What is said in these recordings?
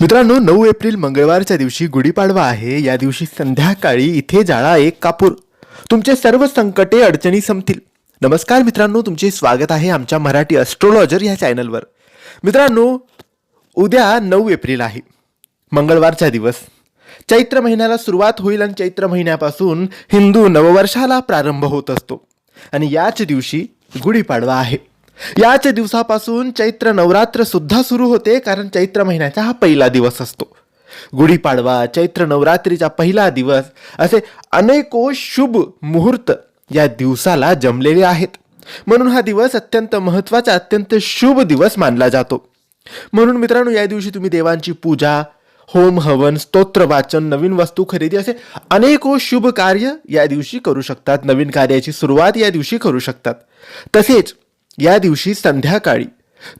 मित्रांनो नऊ एप्रिल मंगळवारच्या दिवशी गुढीपाडवा आहे. या दिवशी संध्याकाळी इथे जाळा एक कापूर. तुमचे सर्व संकटे अडचणी संपतील. नमस्कार मित्रांनो तुमचे स्वागत आहे आमच्या मराठी अस्ट्रोलॉजर या चॅनलवर मित्रांनो उद्या नऊ एप्रिल आहे. मंगळवारचा दिवस. चैत्र महिन्याला सुरुवात होईल आणि चैत्र महिन्यापासून हिंदू नववर्षाला प्रारंभ होत असतो. आणि याच दिवशी गुढीपाडवा आहे. याच दिवसापासून चैत्र नवरात्र सुद्धा सुरू होते कारण चैत्र महिन्याचा हा पहिला दिवस असतो. गुढीपाडवा चैत्र नवरात्रीचा पहिला दिवस असे अनेको शुभ मुहूर्त या दिवसाला जमलेले आहेत. म्हणून हा दिवस अत्यंत महत्त्वाचा अत्यंत शुभ दिवस मानला जातो. म्हणून मित्रांनो या दिवशी तुम्ही देवांची पूजा होम हवन स्तोत्र वाचन नवीन वस्तू खरेदी असे अनेको शुभ कार्य या दिवशी करू शकतात. नवीन कार्याची सुरुवात या दिवशी करू शकतात. तसेच या दिवशी संध्याकाळी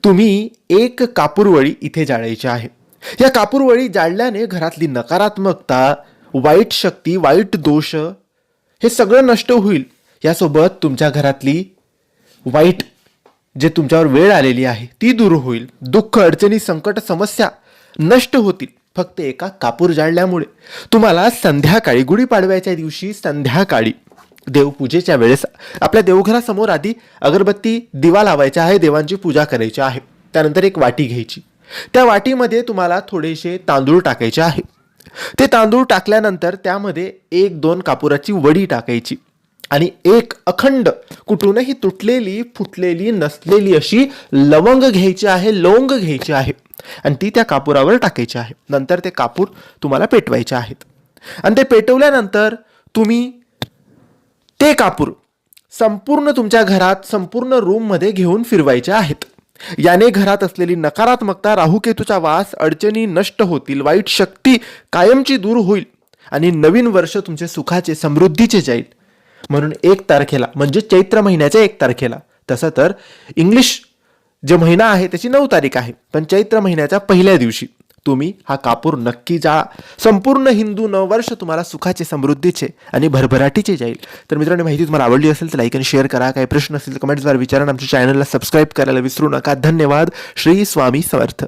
तुम्ही एक कापूरवळी इथे जाळायची आहे. या कापूरवळी जाळल्याने घरातली नकारात्मकता वाईट शक्ती वाईट दोष हे सगळं नष्ट होईल. यासोबत तुमच्या घरातली वाईट जे तुमच्यावर वेळ आलेली आहे ती दूर होईल. दुःख अडचणी संकट समस्या नष्ट होतील. फक्त एका कापूर जाळल्यामुळे तुम्हाला संध्याकाळी गुढीपाडव्याच्या दिवशी संध्याकाळी देवपूजेच्या वेळेस आपल्या देवघरासमोर आधी अगरबत्ती दिवा लावायचा आहे देवांची पूजा करायची आहे. त्यानंतर एक वाटी घ्यायची. त्या वाटीमध्ये तुम्हाला थोडेसे तांदूळ टाकायचे आहे. ते तांदूळ टाकल्यानंतर त्यामध्ये एक दोन कापुराची वडी टाकायची आणि एक अखंड कुठूनही तुटलेली फुटलेली नसलेली अशी लवंग घ्यायची आहे लवंग घ्यायची आहे आणि ती त्या कापुरावर टाकायची आहे. नंतर ते कापूर तुम्हाला पेटवायचे आहेत. आणि ते पेटवल्यानंतर तुम्ही ते कापूर संपूर्ण तुमच्या घरात संपूर्ण रूममध्ये घेऊन फिरवायचे आहेत. याने घरात असलेली नकारात्मकता राहुकेतूचा वास अडचणी नष्ट होतील वाईट शक्ती कायमची दूर होईल आणि नवीन वर्ष तुमचे सुखाचे समृद्धीचे जाईल. म्हणून एक तारखेला म्हणजे चैत्र महिन्याच्या एक तारखेला तसं तर इंग्लिश जे महिना आहे त्याची नऊ तारीख आहे पण चैत्र महिन्याच्या पहिल्या दिवशी. तुम्ही हा कापूर नक्की जा. संपूर्ण हिंदू नववर्ष तुम्हाला सुखाचे समृद्धीचे आणि भरभराटीचे जाईल. तर मित्रांनो माहिती तुम्हाला आवडली असेल तर लाईक आणि शेअर करा. काही प्रश्न असतील तर कमेंट्सद्वारे विचारा आमच्या चॅनलला सबस्क्राईब करायला विसरू नका. धन्यवाद. श्री स्वामी समर्थ.